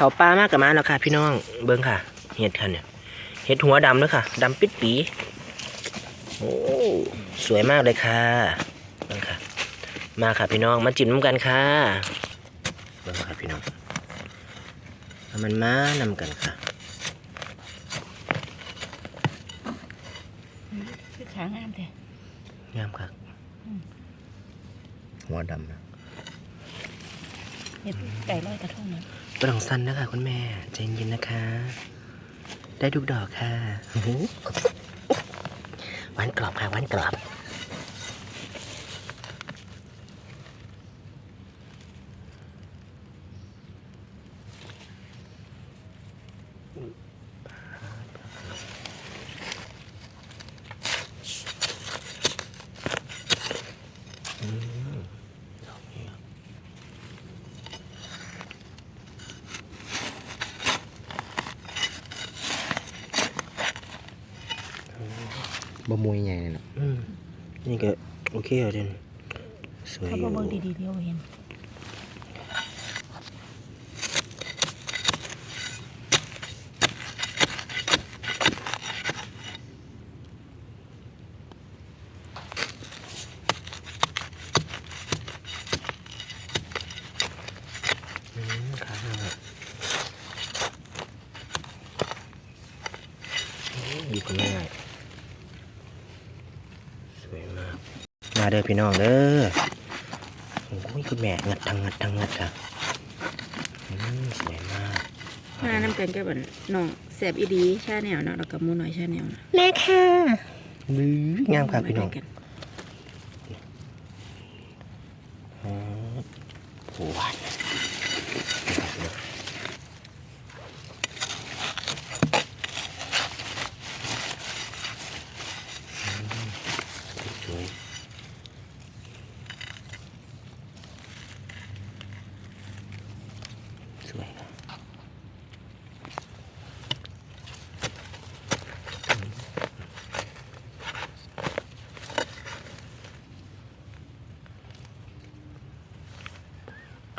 เขาปลามากกับมาแล้วค่ะ พี่น้องเบิ้งค่ะ เห็ดค่ะเนี่ยเห็ดหัวดำเนอะค่ะดำปิดปีโอ้สวยมากเลยค่ะเบิ้งค่ะ มาค่ะพี่น้องมาจิ้มน้ำกันค่ะเบิ้งค่ะพี่น้องเอามันมานำกันค่ะคือขางามแต่งามค่ะหัวดำนะเห็ดไก่ลอยกระทงนะ กระดองสั้นนะคะคุณแม่ใจเย็นนะคะ ได้ทุกดอกค่ะหวานกรอบค่ะหวานกรอบอื บะมวยใหญ่เลยนะอืมนี่ก็โอเคแล้วเด่นสวยเขาอยู่บ่เบิ่งดีๆเดียวเห็นอืมขาหน้าอยู่กันง่ายสวยมาก มาเด้อพี่น้องเด้อโอ้ยคุณแม่งัดทางงัดทางงัดค่ะอืมสวยมากมาน้ำกันกับอันน้องแสบอีดีชาแนวเนาะแล้วก็หมูน้อยชาแนวนะแม่ค่ะบื้องามค่ะพี่น้องมากันอ๋อหวานสวยสวยนะ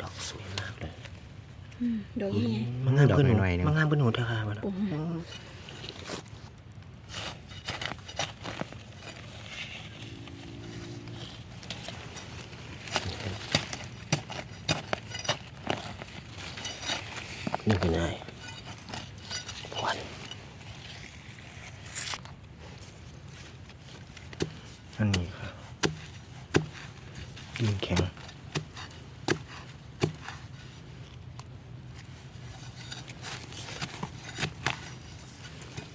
ดอกสวยมากเลย อืม ดอกนี้ไงมังงามขึ้นหนูมังงามขึ้นหนูเถอะค่ะวะโอ้โหนี่คือไงควันอันนี้ค่ะดินแข็ง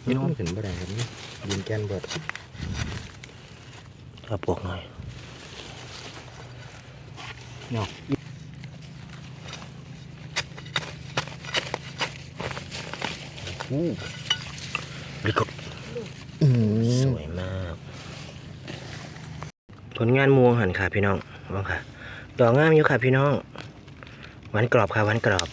นี่มันขึ้นบ่ได้ครับนี่ยินแกนเบิดกระปกหน่อยเนาะอู้ริกดสวยมาก ผลงานมวงหันค่ะพี่น้องว่างค่ะดอกงามอยู่ค่ะพี่น้องหวานกรอบค่ะหวานกรอบ